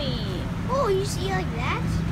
Yummy. Oh, you see like that?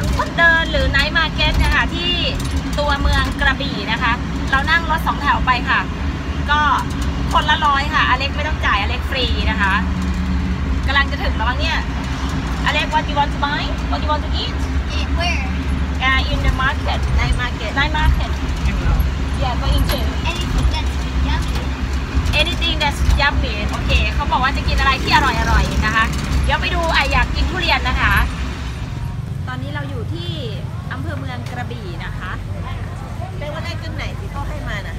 นนคนเดินหรือไนท์มาร์เก็ตนะคะที่ตัวเมืองกระบี่นะคะ เรานั่งรถสองแถวไปค่ะ ก็คนละร้อยค่ะ อเล็กไม่ต้องจ่ายอเล็กฟรีนะคะกำลังจะถึงแล้วมั้งเนี่ย อเล็ก what you want to buy what you want to eat Eh, Where? uh, in the market ในมาร์เก็ต night market yeah going to Anything that's yummy. anything that's yummy โอเคเขาบอกว่าจะกินอะไรที่อร่อยอร่อยๆนะคะ เดี๋ยวไปดูไออยากกินทุเรียนนะคะ ตอนนี้เราอยู่ที่อำเภอเมืองก ระบี่นะคะเรียกว่าได้ขึ้นไหนที่เขาให้มาน่ะ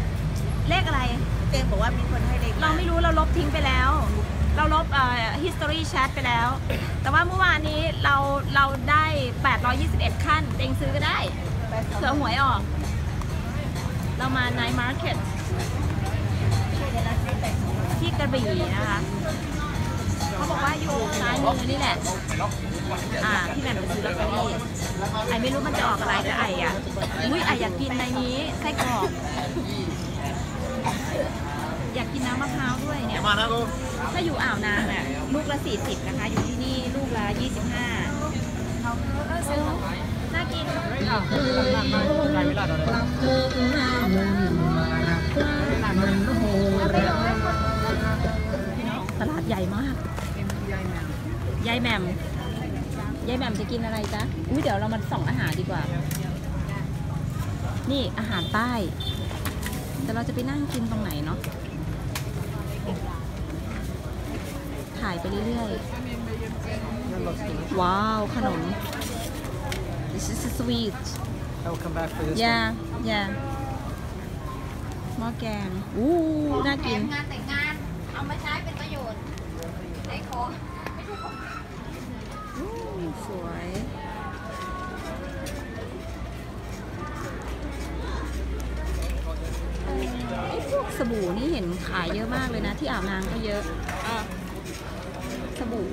เลขอะไร เจมบอกว่ามีคนให้เลขเราไม่รู้เราลบทิ้งไปแล้ว เราลบเอ่อ history chat ไปแล้ว แต่ว่าเมื่อวานนี้เราเราได้ 821 ขั้นเต็งซื้อก็ได้เผื่อหวยออก เรามา night market ที่กระบี่นะคะ เขาบอกว่าอยู่ซ้ายมือนี่แหละ อ่าที่แหม่มไปซื้อลอตเตอรี่ไอไม่รู้มันจะออกอะไรแต่ไออะอุ้ยไออยากกินในนี้ไส้กรอกอยากกินน้ำมะพร้าวด้วยเนี่ยมานะลูกถ้าอยู่อ่าวนางเนี่ยลูกละ40นะคะ อยู่ที่นี่ลูกละ25น่ากินใครไม่ได้เราเลยตลาดใหญ่มากยายแหม่มยายแหม่มจะกินอะไรจ๊ะอุ้ยเดี๋ยวเรามาส่องอาหารดีกว่า นี่อาหารใต้ แต่เราจะไปนั่งกินตรงไหนเนาะ ถ่ายไปเรื่อยๆ ว้าว ขนม this is sweet I will come back for this ยายาหม้อแกง อู้ น่ากิน งานแต่งงาน เอามาใช้เป็นประโยชน์ได้ของอืม สวยเอ่อไอ้พวกสบู่นี่เห็นขายเยอะมากเลยนะ ที่อ่าวนางก็เยอะสบู่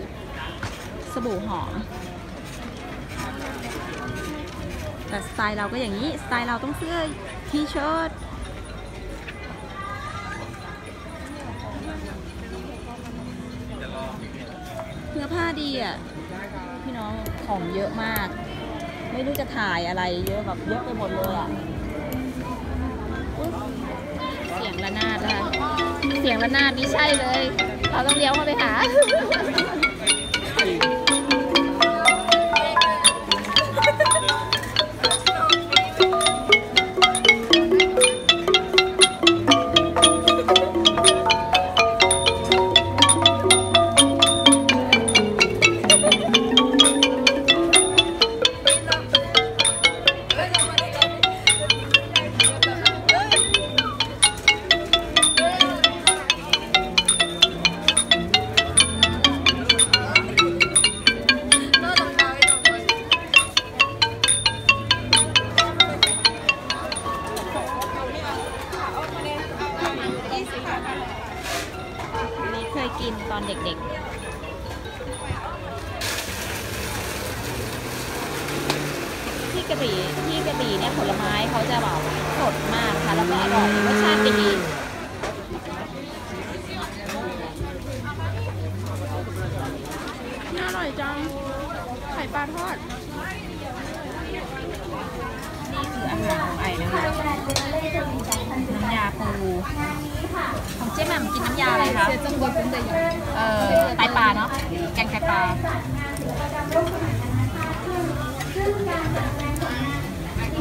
สบู่หอม แต่สไตล์เราก็อย่างนี้ สไตล์เราต้องเสื้อทีเชิ้ตเนื้อผ้าดีอะ พี่น้องของเยอะมาก ไม่รู้จะถ่ายอะไรเยอะแบบเยอะไปหมดเลยอะเสียงระนาดนะคะเสียงระนาดนี่ใช่เลย เราต้องเลี้ยวเข้าไปหา ที่กระบี่เนี่ยผลไม้เขาจะแบบสดมากค่ะ แล้วก็อร่อยรสชาติดีน่าอร่อยจัง ไข่ปลาทอด นี่คืออาหารของไอ้นะคะ น้ำยาปูของเจ๊แหม่มกินน้ำยาอะไรคะเสียจังหวะเป็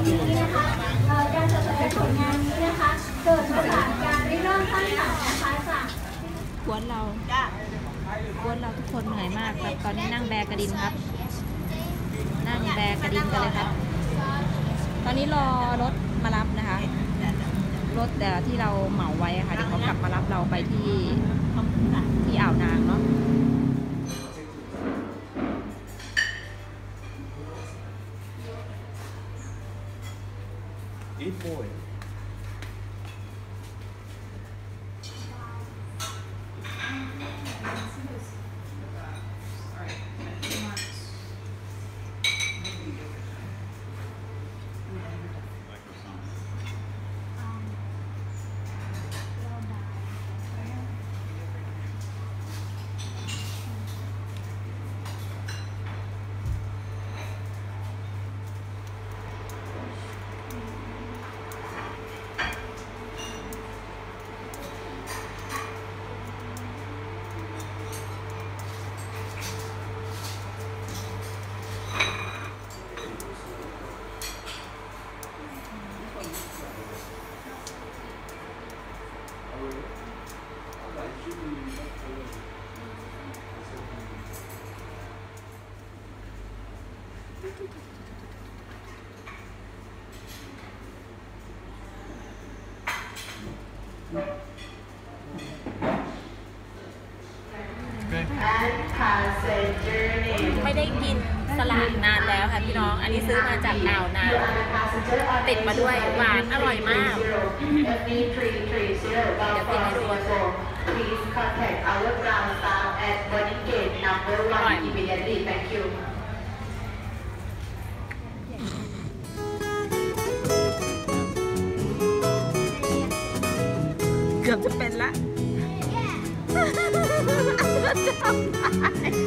นแต่ยังเอ่อไตปลาเนาะแกงไตปลากวนเราจ้ากวนเราทุกคนเหนื่อยมากครับ ตอนนี้นั่งแบกกระดินครับ นั่งแบกกระดินกันเลยครับ ตอนนี้รอรถมารับนะคะ รถแต่ที่เราเหมาไว้ค่ะเดี๋ยวเขากลับมารับเราไปที่ที่อ่าวนางเนาะ Eat boy ไม่ได้ กินสลัดนานแล้วค่ะพี่น้อง อันนี้ซื้อมาจากอ่าวนางติดมาด้วยหวานอร่อยมาก Please contact our ground staff at boarding gate number one immediately. Thank you. เกือบจะเป็นละจะทำได้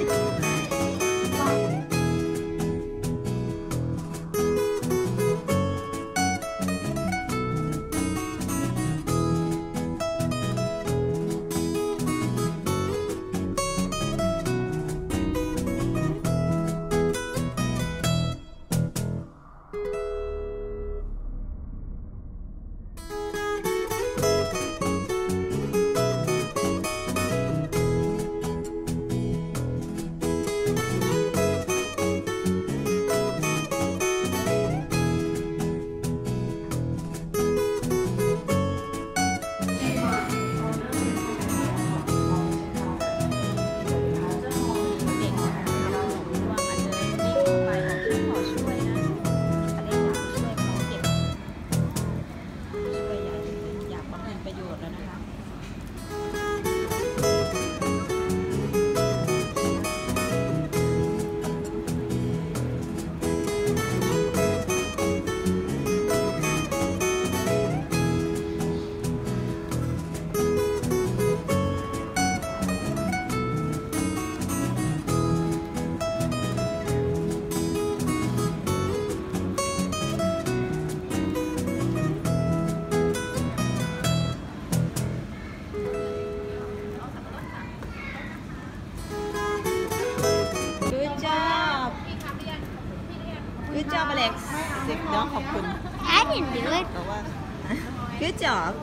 Good job.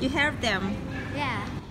You help them. Yeah